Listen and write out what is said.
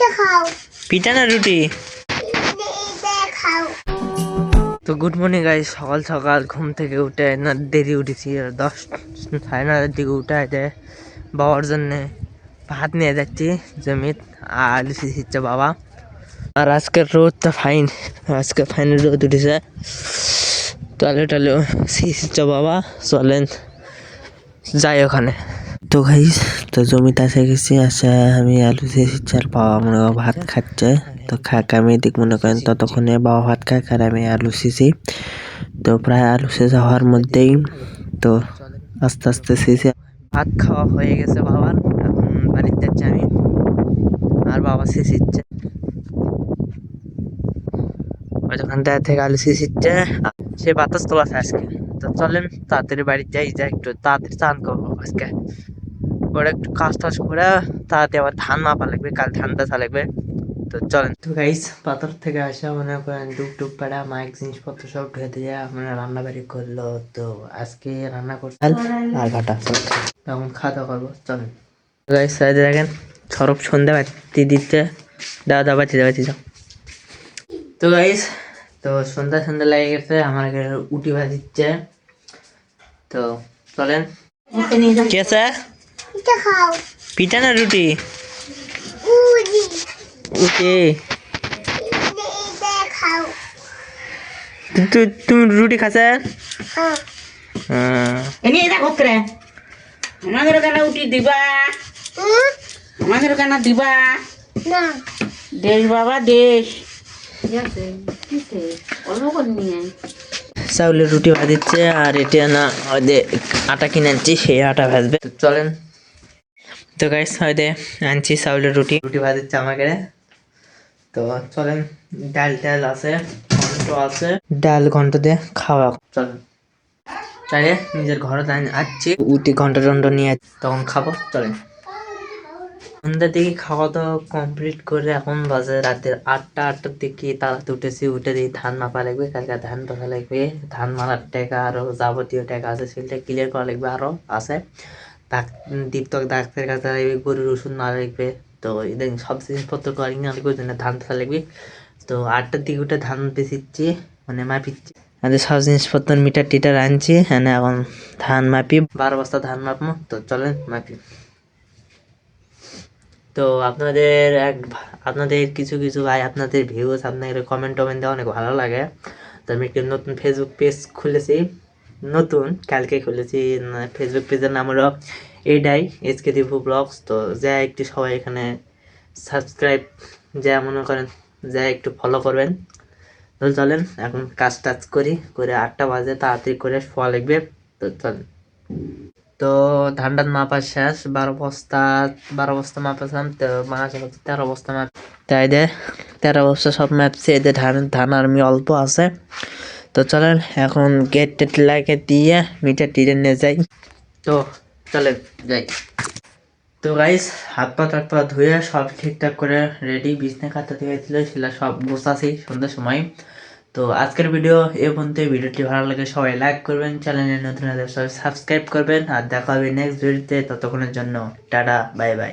এটা খাও পিঠা না রুটি? খাও তো গুড মর্নিং গাইস সকাল সকাল ঘুম থেকে উঠে না দেরি উঠেছি। দশ সাড়ে নটার দিকে উঠে আছে বাবার জন্যে ভাত নিয়ে যাচ্ছি জমিত আর সিচ্ছে বাবা। আর আজকের রোদটা ফাইন আজকে ফাইন রোদ উঠেছে। তাহলে টালে সিচ্ছে বাবা। চলেন যাই ওখানে। তো গাইস তো জমিতে এসে গেছি আসে আমি আলু সিচ্ছে আর বাবা মনে হয় ভাত খাচ্ছে। তো খাক, আমি দিক মনে করেন ততক্ষণে বাবা ভাত খাক আর আমি আলু সিসি তো প্রায় আলু শেষ হওয়ার মধ্যেই তো আস্তে আস্তে শেষে ভাত খাওয়া হয়ে গেছে বাবার, এখন বাড়িতে যাচ্ছি আমি। আর বাবা শেষিচ্ছে ওখান থেকে আলু শেষিচ্ছে সে বাতাস তোলা আজকে। তো চলেন, তাড়াতাড়ি বাড়ি যাই যাই একটু তাড়াতাড়ি চান করব আজকে। ওরা একটু কাজ টাজ করে তাড়াতাড়ি আবার ধান মাপা লাগবে কাল ধান দাসা লাগবে তো চলেন। তো গাইস পাথর থেকে আসা মনে করেন ডুব ডুব পাড়া মাইক জিনিসপত্র সব ধুয়ে দিয়ে মানে রান্না বাড়ি করল। তো আজকে রান্না করতে আর ঘাটা তখন খাওয়া দাওয়া করব চলেন। গাইস সাইডে দেখেন সরব সন্ধ্যা বাতি দিচ্ছে দাদা দাদা বাতি বাতি যাও তো গাইস তো সন্ধ্যা সন্ধ্যা লেগে গেছে আমার উটি ভাজিচ্ছে। তো চলেন। কেসা এটা খাও। পিঠা না রুটি? খাও। তুমি রুটি খাসা? হ্যাঁ। হ্যাঁ। এনে এটা আমাদের কেন দিবা? আমাদের কেন দিবা? না। দেশ বাবা দেশ। চাউলের রুটি ভাজছে আর এটা না আটা কিনে আনছি সেই আটা ভাজবে। চলেন। তো গাইস হয়তো আনছি চাউলের রুটি। রুটি ভাজছে আমাকে তো চলেন, ডাল টাল আছে, ঘন্ট আছে। ডাল, ঘন্ট দিয়ে খাওয়া। চলেন চাইলে নিজের ঘরে আসছি উঠি ঘণ্টা টন্ট নিয়ে তখন খাব, চলেন। সন্ধ্যার দিকে খাওয়া দাওয়া কমপ্লিট করে এখন বাজে রাতের আটটা আটটার দিকে তাড়াতাড়ি উঠেছি উঠে দিয়ে ধান মাপা লাগবে, কালকে ধান পাতা লাগবে। ধান মারার টাকা আরও যাবতীয় টাকা আছে সেটা ক্লিয়ার করা লাগবে আরও, আছে। ডাক- ডাক্তারের কাছে লাগবে গরুর ওষুধ না লাগবে তো এদের সব জিনিসপত্র করি না লাগবে জন্য ধান পাতা লাগবে তো আটটার দিকে উঠে ধান বেচিচ্ছি মানে মাপিচ্ছি। আমাদের সব জিনিসপত্র মিটার টিটার আনছি হ্যাঁ এখন ধান মাপি। বারো বস্তা ধান মাপবো তো চলেন মাপি। তো আপনাদের এক আপনাদের কিছু কিছু ভাই, আপনাদের ভিউজ আপনাদের কমেন্ট টমেন্ট দেওয়া অনেক ভালো লাগে। তো আমি একটি নতুন ফেসবুক পেজ খুলেছি। নতুন, কালকে খুলেছি ফেসবুক পেজের নাম হলো এডাই, এসকে দিভু ব্লগস। তো যা একটু সবাই এখানে সাবস্ক্রাইব যা মনে করেন, যা একটু ফলো করবেন। তো চলেন, এখন কাজ টাজ করি, করে আটটা বাজে, তাড়াতাড়ি করে শোয়া লাগবে। তো চলেন তো ধান টান মাপা শেষ, বারো বস্তা বারো বস্তা মাপাছিলাম, তো মাছ তেরো বস্তা মাপ। তাই দে, তেরো বস্তা সব মাপছে এদের ধান ধান আর্মি অল্প আছে। তো চলেন, এখন গেট টেট লাগিয়ে দিয়ে মিটার টিরে নিয়ে যাই। তো চলেন, যাই। তো গাইস হাত পা টাত পা ধুয়ে সব ঠিকঠাক করে রেডি বিছনা কাটা দিয়েছিল সেটা সব গোছাছি সন্ধ্যার সময়। তো আজকের ভিডিও এ পর্যন্ত ভিডিওটি ভালো লাগে সবাই লাইক করবেন চ্যানেলে নতুন সবাই সাবস্ক্রাইব করবেন, আর দেখা হবে নেক্সট ভিডিওতে ততক্ষণের জন্য, টাটা বাই বাই